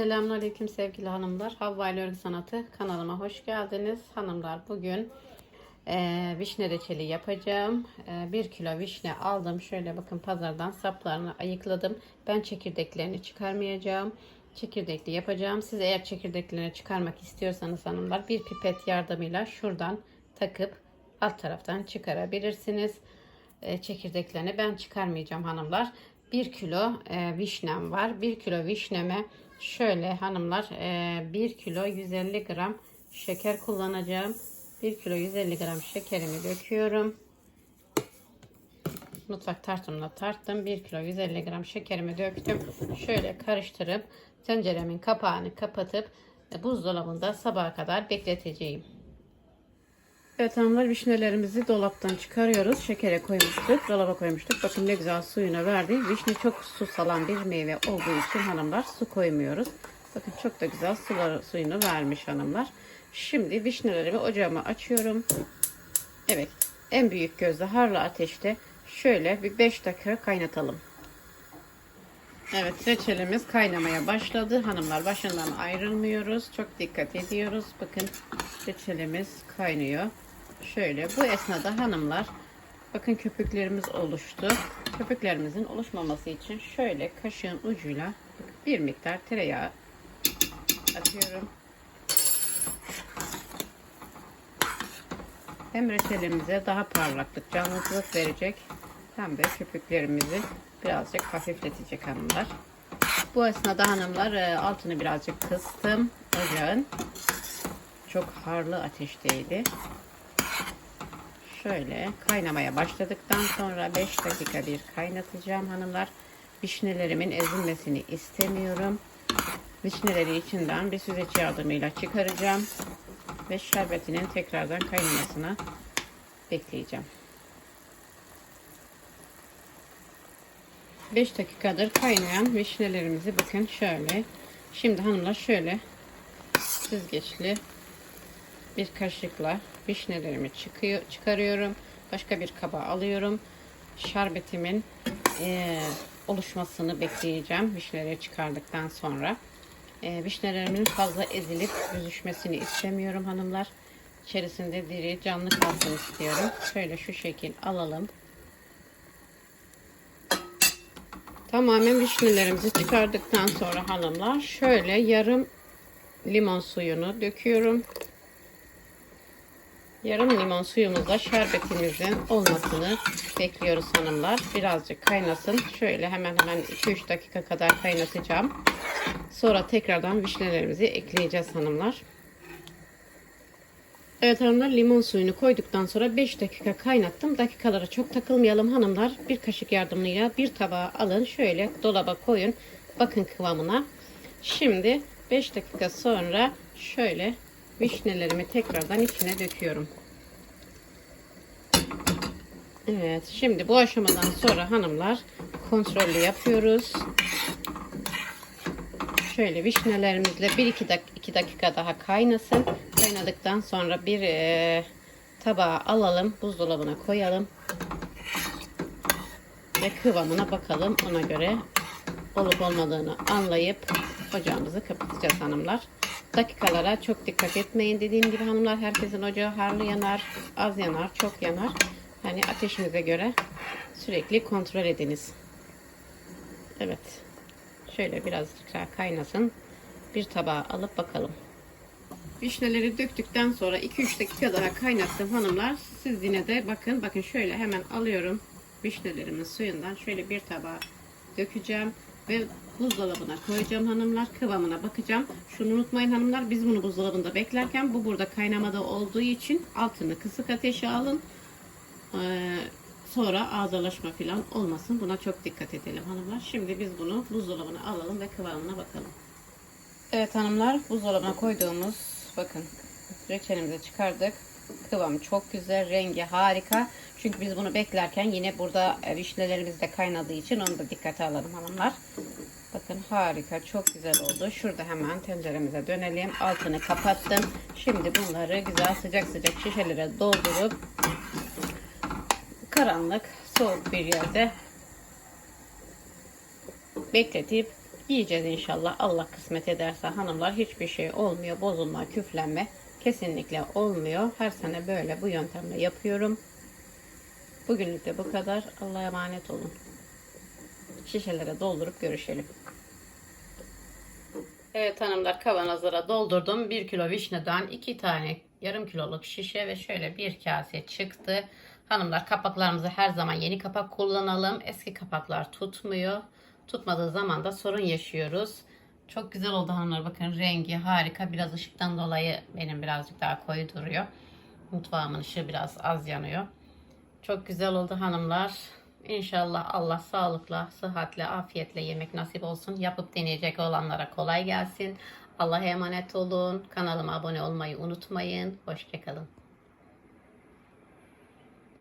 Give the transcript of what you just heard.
Selamünaleyküm sevgili hanımlar. Havva ile Örgü Sanatı kanalıma hoş geldiniz. Hanımlar bugün eee vişne reçeli yapacağım. 1 kilo vişne aldım. Şöyle bakın pazardan saplarını ayıkladım. Ben çekirdeklerini çıkarmayacağım. Çekirdekli yapacağım. Siz eğer çekirdeklerini çıkarmak istiyorsanız hanımlar bir pipet yardımıyla şuradan takıp alt taraftan çıkarabilirsiniz. E, çekirdeklerini ben çıkarmayacağım hanımlar. 1 kilo e, vişnem var. 1 kilo vişneme şöyle hanımlar e, 1 kilo 150 gram şeker kullanacağım. 1 kilo 150 gram şekerimi döküyorum. Mutfak tartımla tarttım. 1 kilo 150 gram şekerimi döktüm. Şöyle karıştırıp tenceremin kapağını kapatıp e, buzdolabında sabaha kadar bekleteceğim. Evet hanımlar vişnelerimizi dolaptan çıkarıyoruz. Şekere koymuştuk. Dolaba koymuştuk. Bakın ne güzel suyunu verdi. Vişne çok su salan bir meyve olduğu için hanımlar su koymuyoruz. Bakın çok da güzel suları, suyunu vermiş hanımlar. Şimdi vişnelerimi ocağıma açıyorum. Evet en büyük gözde harlı ateşte şöyle bir 5 dakika kaynatalım. Evet reçelimiz kaynamaya başladı. Hanımlar başından ayrılmıyoruz. Çok dikkat ediyoruz. Bakın reçelimiz kaynıyor. Şöyle bu esnada hanımlar bakın köpüklerimiz oluştu. Köpüklerimizin oluşmaması için şöyle kaşığın ucuyla bir miktar tereyağı atıyorum. Hem reçelimize daha parlaklık, canlılık verecek hem de köpüklerimizi birazcık hafifletecek hanımlar. Bu esnada hanımlar e, altını birazcık kıstım ocağın. Çok harlı ateşteydi. Şöyle kaynamaya başladıktan sonra 5 dakika bir kaynatacağım hanımlar. Vişnelerimin ezilmesini istemiyorum. Vişneleri içinden bir süzeç yardımıyla çıkaracağım. Ve şerbetinin tekrardan kaynamasına bekleyeceğim. 5 dakikadır kaynayan vişnelerimizi bakın şöyle. Şimdi hanımlar şöyle süzgeçli bir kaşıkla vişnelerimi çıkıyor, çıkarıyorum. Başka bir kaba alıyorum. Şerbetimin e, oluşmasını bekleyeceğim. Vişneleri çıkardıktan sonra. E, vişnelerimin fazla ezilip büzüşmesini istemiyorum hanımlar. İçerisinde diri canlı kalsın istiyorum. Şöyle şu şekil alalım. Tamamen vişnelerimizi çıkardıktan sonra hanımlar şöyle yarım limon suyunu döküyorum. Yarım limon suyumuzla şerbetimizin olmasını bekliyoruz hanımlar. Birazcık kaynasın. Şöyle hemen hemen 2-3 dakika kadar kaynatacağım. Sonra tekrardan vişnelerimizi ekleyeceğiz hanımlar. Evet hanımlar limon suyunu koyduktan sonra 5 dakika kaynattım. Dakikalara çok takılmayalım hanımlar. Bir kaşık yardımıyla bir tabağa alın. Şöyle dolaba koyun. Bakın kıvamına. Şimdi 5 dakika sonra şöyle vişnelerimi tekrardan içine döküyorum. Evet şimdi bu aşamadan sonra hanımlar kontrollü yapıyoruz. Şöyle vişnelerimizle 1-2 dak dakika daha kaynasın. Kaynadıktan sonra bir e, tabağa alalım. Buzdolabına koyalım. Ve kıvamına bakalım. Ona göre olup olmadığını anlayıp ocağımızı kapatacağız hanımlar. Dakikalara çok dikkat etmeyin. Dediğim gibi hanımlar herkesin ocağı harlı yanar, az yanar, çok yanar. Hani ateşinize göre sürekli kontrol ediniz. Evet. Şöyle birazcık daha kaynasın. Bir tabağa alıp bakalım. Vişneleri döktükten sonra 2-3 dakika daha kaynattım hanımlar. Siz yine de bakın bakın şöyle hemen alıyorum vişnelerimin suyundan şöyle bir tabağa dökeceğim ve buzdolabına koyacağım hanımlar. Kıvamına bakacağım. Şunu unutmayın hanımlar biz bunu buzdolabında beklerken bu burada kaynamada olduğu için altını kısık ateşe alın. Ee, sonra ağızlaşma falan olmasın. Buna çok dikkat edelim hanımlar. Şimdi biz bunu buzdolabına alalım ve kıvamına bakalım. Evet hanımlar buzdolabına koyduğumuz bakın reçelimizi çıkardık. Kıvam çok güzel. Rengi harika. Çünkü biz bunu beklerken yine burada e, vişnelerimiz de kaynadığı için onu da dikkate alalım hanımlar. Bakın harika. Çok güzel oldu. Şurada hemen tenceremize dönelim. Altını kapattım. Şimdi bunları güzel sıcak sıcak şişelere doldurup karanlık soğuk bir yerde bekletip Yiyeceğiz inşallah. Allah kısmet ederse hanımlar hiçbir şey olmuyor. Bozulma, küflenme kesinlikle olmuyor. Her sene böyle bu yöntemle yapıyorum. Bugünlük de bu kadar. Allah'a emanet olun. Şişelere doldurup görüşelim. Evet hanımlar kavanozlara doldurdum. 1 kilo vişneden 2 tane yarım kiloluk şişe ve şöyle bir kase çıktı. Hanımlar kapaklarımızı her zaman yeni kapak kullanalım. Eski kapaklar tutmuyor. Tutmadığı zaman da sorun yaşıyoruz. Çok güzel oldu hanımlar. Bakın rengi harika. Biraz ışıktan dolayı benim birazcık daha koyu duruyor. Mutfağımın ışığı biraz az yanıyor. Çok güzel oldu hanımlar. İnşallah Allah sağlıkla, sıhhatle, afiyetle yemek nasip olsun. Yapıp deneyecek olanlara kolay gelsin. Allah'a emanet olun. Kanalıma abone olmayı unutmayın. Hoşçakalın.